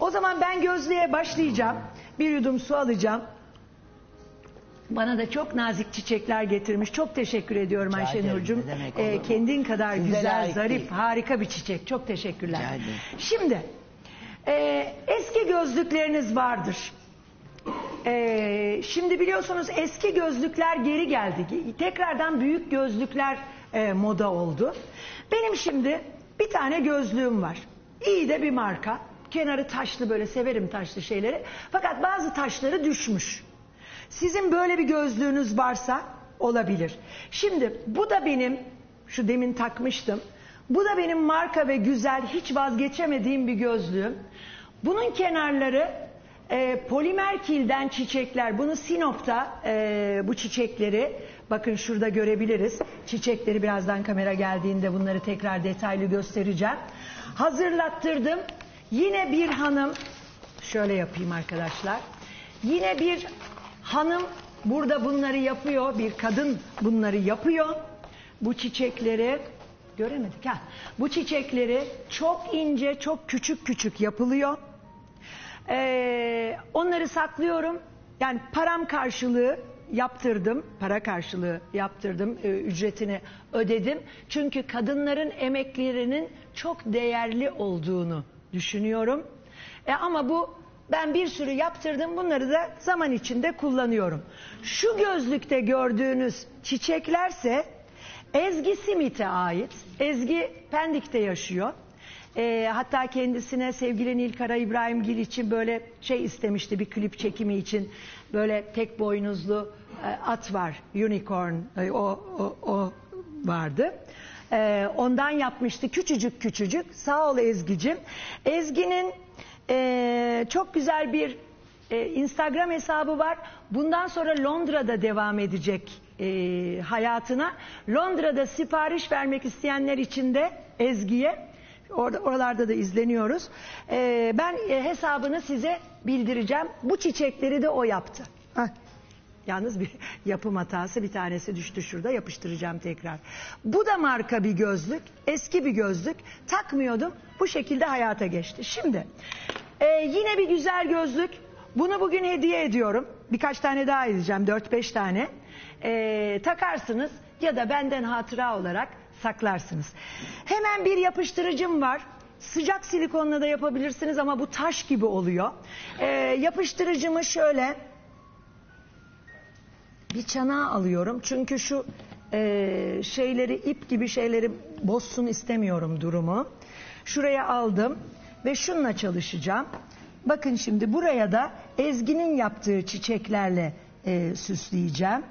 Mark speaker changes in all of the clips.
Speaker 1: O zaman ben gözlüğe başlayacağım. Bir yudum su alacağım. Bana da çok nazik çiçekler getirmiş. Çok teşekkür ediyorum
Speaker 2: Rica
Speaker 1: Ayşe
Speaker 2: ederim,
Speaker 1: Nurcuğum.
Speaker 2: ne demek
Speaker 1: Ee,
Speaker 2: olur mu?
Speaker 1: kendin kadar
Speaker 2: Size
Speaker 1: güzel,
Speaker 2: layık
Speaker 1: zarif,
Speaker 2: değil.
Speaker 1: harika bir çiçek. Çok teşekkürler.
Speaker 2: Rica ederim.
Speaker 1: Şimdi e, eski gözlükleriniz vardır. E, şimdi biliyorsunuz eski gözlükler geri geldi. Tekrardan büyük gözlükler e, moda oldu. Benim şimdi bir tane gözlüğüm var. İyi de bir marka. Kenarı taşlı böyle severim taşlı şeyleri. Fakat bazı taşları düşmüş. Sizin böyle bir gözlüğünüz varsa olabilir. Şimdi bu da benim şu demin takmıştım. Bu da benim marka ve güzel hiç vazgeçemediğim bir gözlüğüm. Bunun kenarları e, polimer kilden çiçekler. Bunu Sinop'ta e, bu çiçekleri bakın şurada görebiliriz. Çiçekleri birazdan kamera geldiğinde bunları tekrar detaylı göstereceğim. Hazırlattırdım. Yine bir hanım şöyle yapayım arkadaşlar. Yine bir hanım burada bunları yapıyor. Bir kadın bunları yapıyor. Bu çiçekleri göremedik ha. Bu çiçekleri çok ince, çok küçük küçük yapılıyor. Ee, onları saklıyorum. Yani param karşılığı yaptırdım. Para karşılığı yaptırdım. e, ücretini ödedim. Çünkü kadınların emeklerinin çok değerli olduğunu düşünüyorum. E, ama bu ben bir sürü yaptırdım. Bunları da zaman içinde kullanıyorum. Şu gözlükte gördüğünüz çiçeklerse Ezgi Simit'e ait. Ezgi Pendik'te yaşıyor. Ee, hatta kendisine sevgili Nilkara İbrahimgil için böyle şey istemişti bir klip çekimi için. Böyle tek boynuzlu e, at var. Unicorn e, o, o, o vardı. Ee, ondan yapmıştı küçücük küçücük. Sağ ol Ezgi'cim. Ezgi'nin e, çok güzel bir e, Instagram hesabı var. Bundan sonra Londra'da devam edecek e, hayatına. Londra'da sipariş vermek isteyenler için de Ezgi'ye oralarda da izleniyoruz. E, ben e, hesabını size bildireceğim. Bu çiçekleri de o yaptı. Hah. Yalnız bir yapım hatası bir tanesi düştü şurada yapıştıracağım tekrar. Bu da marka bir gözlük. Eski bir gözlük. Takmıyordum. Bu şekilde hayata geçti. Şimdi e, yine bir güzel gözlük. Bunu bugün hediye ediyorum. Birkaç tane daha edeceğim. 4-5 tane. E, takarsınız ya da benden hatıra olarak saklarsınız. Hemen bir yapıştırıcım var. Sıcak silikonla da yapabilirsiniz ama bu taş gibi oluyor. E, yapıştırıcımı şöyle bir çanağa alıyorum. Çünkü şu e, şeyleri ip gibi şeyleri bozsun istemiyorum durumu. Şuraya aldım ve şununla çalışacağım. Bakın şimdi buraya da Ezgi'nin yaptığı çiçeklerle e, süsleyeceğim.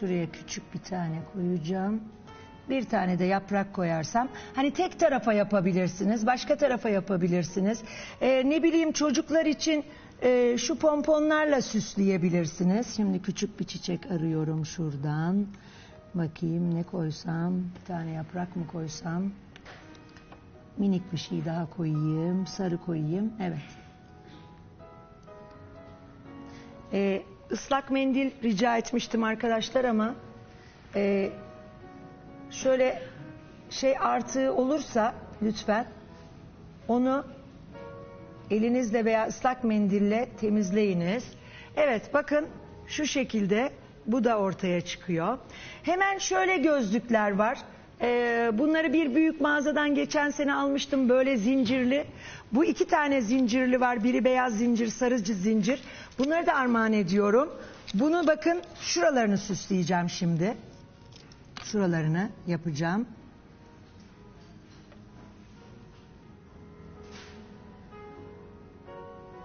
Speaker 1: Şuraya küçük bir tane koyacağım. Bir tane de yaprak koyarsam. Hani tek tarafa yapabilirsiniz. Başka tarafa yapabilirsiniz. Ee, ne bileyim çocuklar için e, şu pomponlarla süsleyebilirsiniz. Şimdi küçük bir çiçek arıyorum şuradan. Bakayım ne koysam. Bir tane yaprak mı koysam. Minik bir şey daha koyayım. Sarı koyayım. Evet. Ee, ıslak mendil rica etmiştim arkadaşlar ama e, şöyle şey artığı olursa lütfen onu elinizle veya ıslak mendille temizleyiniz. Evet bakın şu şekilde bu da ortaya çıkıyor. Hemen şöyle gözlükler var. Ee, bunları bir büyük mağazadan geçen sene almıştım böyle zincirli. Bu iki tane zincirli var. Biri beyaz zincir, sarıcı zincir. Bunları da armağan ediyorum. Bunu bakın şuralarını süsleyeceğim şimdi. Şuralarını yapacağım.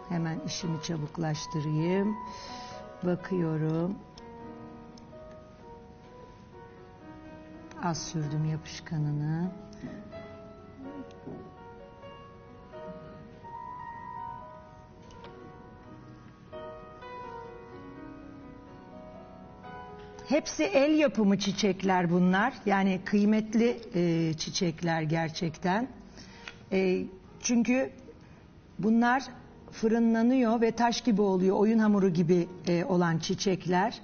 Speaker 1: Hemen işimi çabuklaştırayım. Bakıyorum. Az sürdüm yapışkanını. Hepsi el yapımı çiçekler bunlar. Yani kıymetli e, çiçekler gerçekten. E, çünkü bunlar fırınlanıyor ve taş gibi oluyor. Oyun hamuru gibi e, olan çiçekler.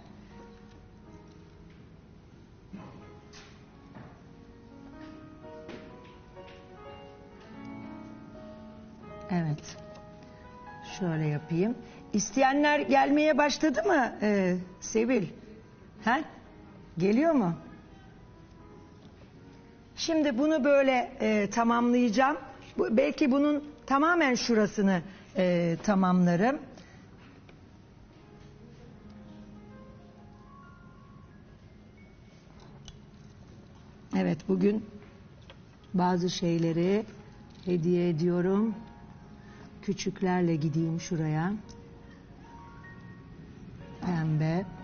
Speaker 1: Evet. Şöyle yapayım. İsteyenler gelmeye başladı mı ee, Sevil? He? Geliyor mu? Şimdi bunu böyle e, tamamlayacağım. Bu, belki bunun tamamen şurasını e, tamamlarım. Evet bugün bazı şeyleri hediye ediyorum. Küçüklerle gideyim şuraya. Pembe.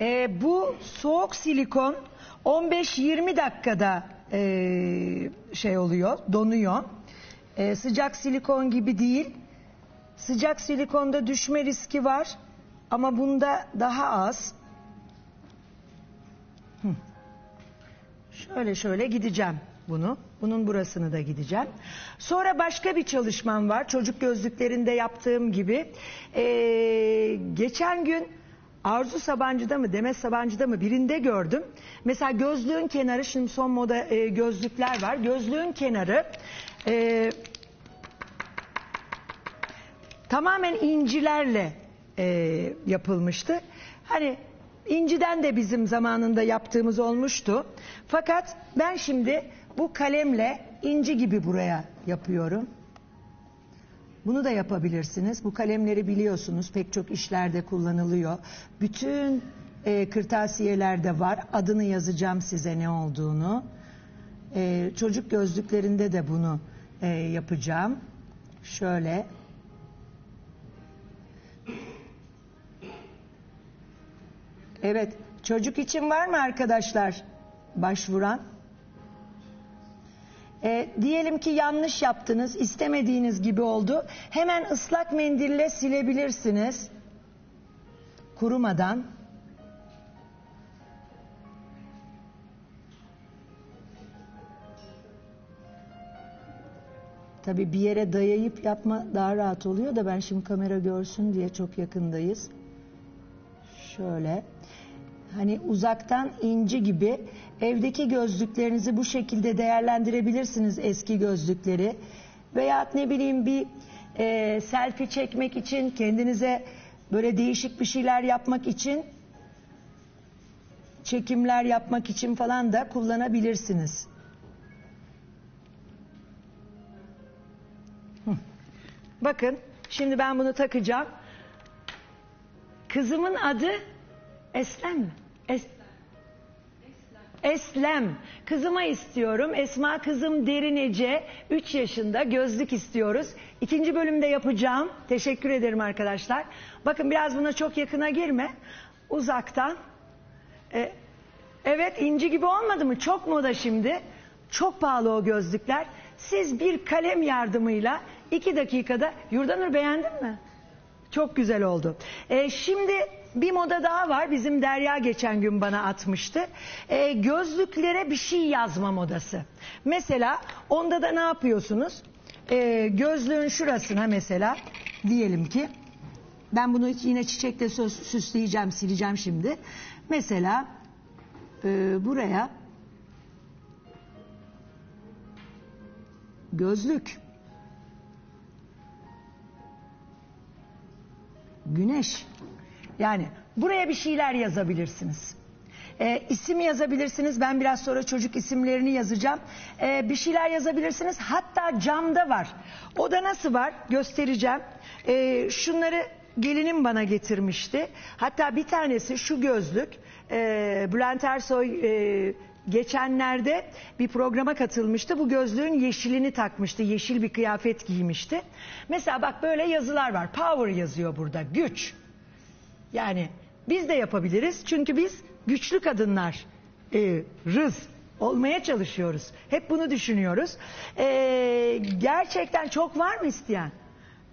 Speaker 1: Ee, bu soğuk silikon 15-20 dakikada e, şey oluyor, donuyor. Ee, sıcak silikon gibi değil. Sıcak silikonda düşme riski var ama bunda daha az. Şöyle şöyle gideceğim bunu. Bunun burasını da gideceğim. Sonra başka bir çalışmam var. Çocuk gözlüklerinde yaptığım gibi. Ee, geçen gün Arzu Sabancı'da mı Demet Sabancı'da mı birinde gördüm. Mesela gözlüğün kenarı şimdi son moda e, gözlükler var. Gözlüğün kenarı e, tamamen incilerle e, yapılmıştı. Hani inciden de bizim zamanında yaptığımız olmuştu. Fakat ben şimdi bu kalemle inci gibi buraya yapıyorum. Bunu da yapabilirsiniz. Bu kalemleri biliyorsunuz pek çok işlerde kullanılıyor. Bütün e, kırtasiyelerde var. Adını yazacağım size ne olduğunu. E, çocuk gözlüklerinde de bunu e, yapacağım. Şöyle. Evet, çocuk için var mı arkadaşlar başvuran? E, diyelim ki yanlış yaptınız, istemediğiniz gibi oldu. Hemen ıslak mendille silebilirsiniz. Kurumadan. Tabii bir yere dayayıp yapma daha rahat oluyor da ben şimdi kamera görsün diye çok yakındayız. Şöyle. Hani uzaktan inci gibi evdeki gözlüklerinizi bu şekilde değerlendirebilirsiniz eski gözlükleri. Veya ne bileyim bir e, selfie çekmek için kendinize böyle değişik bir şeyler yapmak için çekimler yapmak için falan da kullanabilirsiniz. Bakın şimdi ben bunu takacağım. Kızımın adı Eslem mi? Es Eslem. Kızıma istiyorum. Esma kızım Derinece 3 yaşında gözlük istiyoruz. İkinci bölümde yapacağım. Teşekkür ederim arkadaşlar. Bakın biraz buna çok yakına girme. Uzaktan. Ee, evet inci gibi olmadı mı? Çok moda şimdi. Çok pahalı o gözlükler. Siz bir kalem yardımıyla iki dakikada Yurdanur beğendin mi? Çok güzel oldu. Ee, şimdi bir moda daha var. Bizim Derya geçen gün bana atmıştı. Ee, gözlüklere bir şey yazma modası. Mesela onda da ne yapıyorsunuz? Ee, gözlüğün şurasına mesela diyelim ki ben bunu yine çiçekle süsleyeceğim, sileceğim şimdi. Mesela e, buraya gözlük güneş yani buraya bir şeyler yazabilirsiniz. Ee, isim yazabilirsiniz. Ben biraz sonra çocuk isimlerini yazacağım. Ee, bir şeyler yazabilirsiniz. Hatta camda var. O da nasıl var? Göstereceğim. Ee, şunları gelinim bana getirmişti. Hatta bir tanesi şu gözlük. Ee, Bülent Ersoy e, geçenlerde bir programa katılmıştı. Bu gözlüğün yeşilini takmıştı. Yeşil bir kıyafet giymişti. Mesela bak böyle yazılar var. Power yazıyor burada. Güç. Yani Biz de yapabiliriz. Çünkü biz güçlü kadınlar e, rız olmaya çalışıyoruz. Hep bunu düşünüyoruz. E, gerçekten çok var mı isteyen?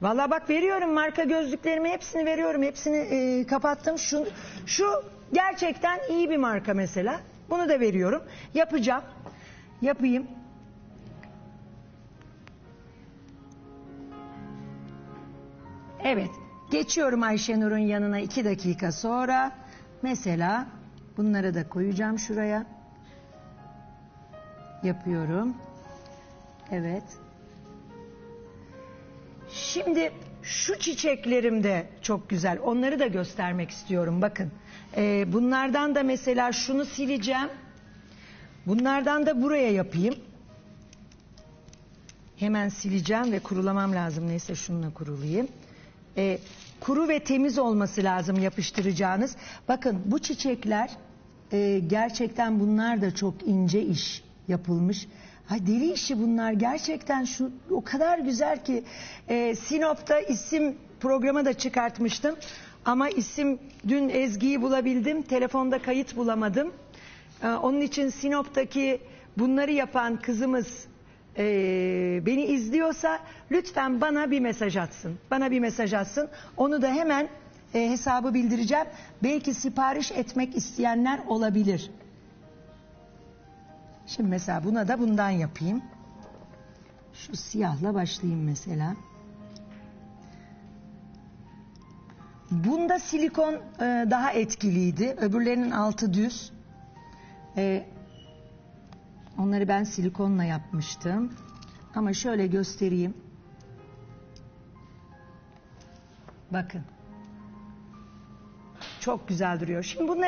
Speaker 1: Valla bak veriyorum marka gözlüklerimi hepsini veriyorum. Hepsini e, kapattım. Şu, şu gerçekten iyi bir marka mesela. Bunu da veriyorum. Yapacağım. Yapayım. Evet. Geçiyorum Ayşenur'un yanına iki dakika sonra. Mesela bunları da koyacağım şuraya. Yapıyorum. Evet. Şimdi şu çiçeklerim de çok güzel. Onları da göstermek istiyorum. Bakın. Ee, bunlardan da mesela şunu sileceğim. Bunlardan da buraya yapayım. Hemen sileceğim ve kurulamam lazım. Neyse şununla kurulayım. Ee, kuru ve temiz olması lazım yapıştıracağınız. Bakın bu çiçekler e, gerçekten bunlar da çok ince iş yapılmış. Ay deli işi bunlar gerçekten şu o kadar güzel ki e, Sinop'ta isim programı da çıkartmıştım. Ama isim dün Ezgi'yi bulabildim. Telefonda kayıt bulamadım. Ee, onun için Sinop'taki bunları yapan kızımız e, beni izliyorsa lütfen bana bir mesaj atsın. Bana bir mesaj atsın. Onu da hemen e, hesabı bildireceğim. Belki sipariş etmek isteyenler olabilir. Şimdi mesela buna da bundan yapayım. Şu siyahla başlayayım mesela. Bunda silikon e, daha etkiliydi. Öbürlerinin altı düz. E, onları ben silikonla yapmıştım. Ama şöyle göstereyim. Bakın. Çok güzel duruyor. Şimdi bunları